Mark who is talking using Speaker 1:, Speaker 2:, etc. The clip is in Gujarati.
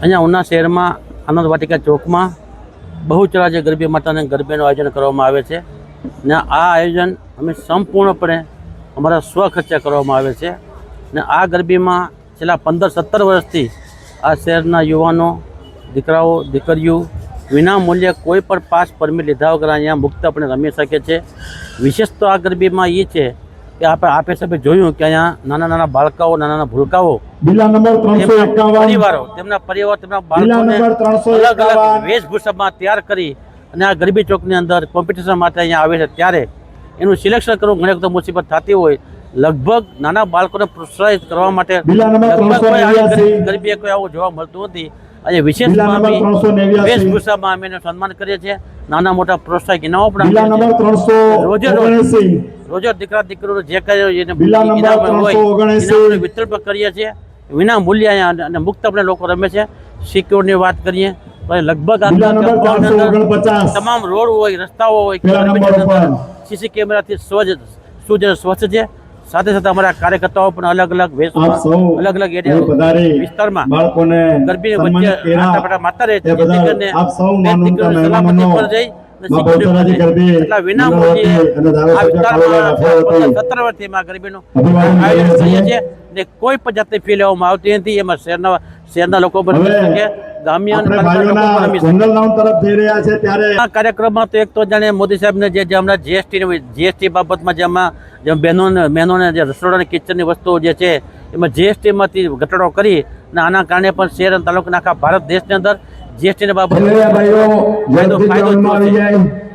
Speaker 1: અહીંયા ઉના શહેરમાં આનંદ વાટિકા ચોકમાં બહુચરા જે ગરબી માતાને ગરબીનું આયોજન કરવામાં આવે છે. ને આ આયોજન અમે સંપૂર્ણપણે અમારા સ્વખર્ચે કરવામાં આવે છે. ને આ ગરબીમાં છેલ્લા પંદર સત્તર વર્ષથી આ શહેરના યુવાનો, દીકરાઓ, દીકરીઓ વિના મૂલ્યે કોઈ પણ પાસ પરમિટ લીધા વગર અહીંયા મુક્તપણે રમી શકે છે. વિશેષ તો આ ગરબીમાં એ છે કે આપણે આપે સાહેબે જોયું કે અહીંયા નાના નાના બાળકાઓ નાના નાના ભૂલકાઓ પરિવારો તેમના પરિવાર તેમના બાળકોને અલગ અલગ વેશભૂષામાં તૈયાર કરી અને આ ગરબી ચોકની અંદર કોમ્પિટિશન માટે અહીંયા આવે છે. ત્યારે એનું સિલેક્શન કરવું ઘણી વખત મુસીબત થતી હોય. લગભગ નાના બાળકોને પ્રોત્સાહિત કરવા માટે
Speaker 2: જિલ્લા
Speaker 1: કોઈ આવી
Speaker 2: 389.
Speaker 1: ગરબી- કોઈ આવું જોવા મળતું નથી. અને વિશેષ વેશભૂષામાં અમે એનું સન્માન કરીએ છીએ. નાના મોટા પ્રોત્સાહન ઇનામો પણ
Speaker 2: જિલ્લા નંબર
Speaker 1: છીએ.
Speaker 2: ત્રણસો
Speaker 1: રોજે
Speaker 2: ઓગણએસી
Speaker 1: રોજો દીકરા દીકરીઓ જે કાંઈ એને
Speaker 2: નંબર
Speaker 1: ઇનામ હોય
Speaker 2: 379.
Speaker 1: વિતરણ પણ કરીએ છીએ વિના મૂલ્ય અહીંયા અને મુક્ત આપણે લોકો રમે છે સિક્યોરની વાત કરીએ લગભગ તમામ રોડ હોય રસ્તાઓ હોય. સીસી કેમેરાથી સ્વચ્છ સુજ સ્વચ્છ છે સાથે સાથે અમારા કાર્યકર્તાઓ પણ અલગ અલગ વેશમાં અલગ અલગ એરિયા વિસ્તારમાં
Speaker 2: ગરબી
Speaker 1: વચ્ચે માતા રહે છે સલામતી પર જઈ કોઈ પણ જાતની ફી લેવામાં આવતી નથી. એમાં શહેરના શહેરના લોકો પણ શકે.
Speaker 2: તરફ રહ્યા છે ત્યારે
Speaker 1: આ કાર્યક્રમમાં તો એક તો જાણે મોદી સાહેબને જે જે હમણાં જીએસટી જીએસટી બાબતમાં જેમાં જેમ બહેનોને બહેનોને જે રસોડા અને કિચનની વસ્તુઓ જે છે એમાં જીએસટીમાંથી ઘટાડો કરી અને આના કારણે પણ શહેર અને તાલુકાના આખા ભારત દેશની અંદર જીએસટીની બાબત
Speaker 2: છેલ્લે ભાઈઓ
Speaker 1: ફાયદો